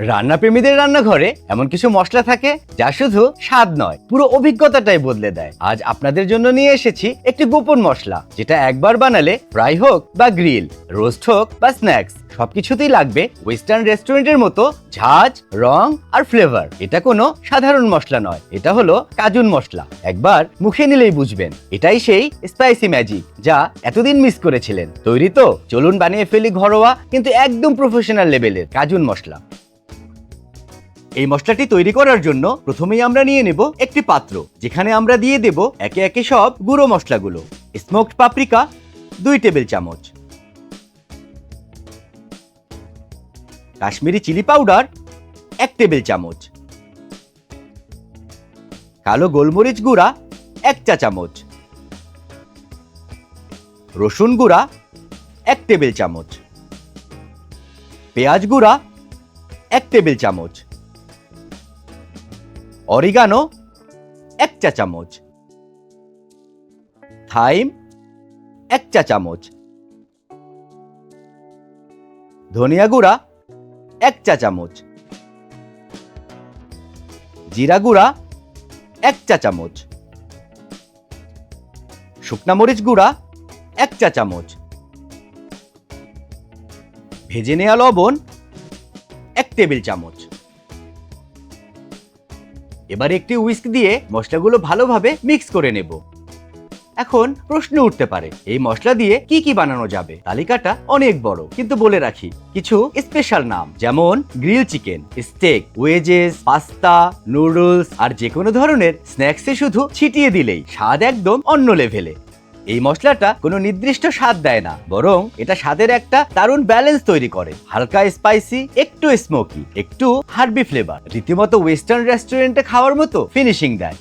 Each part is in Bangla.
রান্না প্রেমীদের রান্নাঘরে এমন কিছু মশলা থাকে যা শুধু স্বাদ নয়, পুরো অভিজ্ঞতাটাই বদলে দেয়। আজ আপনাদের জন্য নিয়ে এসেছি একটি গোপন মশলা, যেটা একবার বানালে ফ্রাই হোক বা গ্রিল, রোস্ট হোক বা স্ন্যাক্স, সবকিছুতেই লাগবে ওয়েস্টার্ন রেস্টুরেন্টের মতো ঝাঁজ, রং আর ফ্লেভার। এটা কোনো সাধারণ মশলা নয়, এটা হলো কাজুন মশলা। একবার মুখে নিলেই বুঝবেন, এটাই সেই স্পাইসি ম্যাজিক যা এতদিন মিস করেছিলেন। তৈরি তো, চলুন বানিয়ে ফেলি ঘরোয়া, কিন্তু একদম প্রফেশনাল লেভেলের কাজুন মশলা। এই মশলাটি তৈরি করার জন্য প্রথমেই আমরা নিয়ে নেব একটি পাত্র, যেখানে আমরা দিয়ে দেব একে একে সব গুঁড়ো মশলাগুলো স্মোকড পাপরিকা দুই টেবিল চামচ। কাশ্মীরি চিলি পাউডার, এক টেবিল চামচ। কালো গোলমরিচ গুঁড়া, এক চা চামচ। রসুন গুঁড়া, এক টেবিল চামচ। পেঁয়াজ গুঁড়া, এক টেবিল চামচ। অরিগানো, এক চা চামচ। থাইম, এক চা চামচ। ধনিয়া গুঁড়া, এক চা চামচ। জিরা গুঁড়া, এক চা চামচ। শুকনা মরিচ গুঁড়া, এক চা চামচ। ভেজে নেওয়া লবণ, এক টেবিল চামচ। এবার একটি উইস্ক দিয়ে মশলাগুলো ভালোভাবে মিক্স করে নেব। এখন প্রশ্ন উঠতে পারে, এই মশলা দিয়ে কি কি বানানো যাবে? তালিকাটা অনেক বড়, কিন্তু বলে রাখি, কিছু স্পেশাল নাম, যেমন grill chicken steak wedges pasta noodles আর যে কোনো ধরনের স্ন্যাক্সে শুধু ছিটিয়ে দিলেই স্বাদ একদম অন্য লেভেলে এই মশলাটা কোনো নির্দিষ্ট স্বাদ দেয় না, বরং এটা স্বাদের একটা দারুণ ব্যালেন্স তৈরি করে। হালকা স্পাইসি একটু স্মোকি একটু হার্বি ফ্লেভার রীতিমতো ওয়েস্টার্ন রেস্টুরেন্টে খাওয়ার মতো ফিনিশিং দেয়।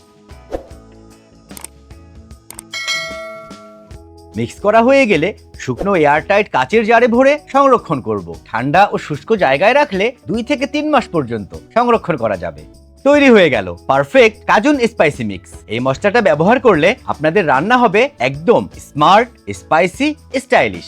মিক্স করা হয়ে গেলে শুকনো এয়ারটাইট কাচের জারে ভরে সংরক্ষণ করব। ঠান্ডা ও শুষ্ক জায়গায় রাখলে দুই থেকে তিন মাস পর্যন্ত সংরক্ষণ করা যাবে। তৈরি হয়ে গেল। পারফেক্ট কাজুন স্পাইসি মিক্স এই মশলাটা ব্যবহার করলে আপনাদের রান্না হবে একদম স্মার্ট স্পাইসি স্টাইলিশ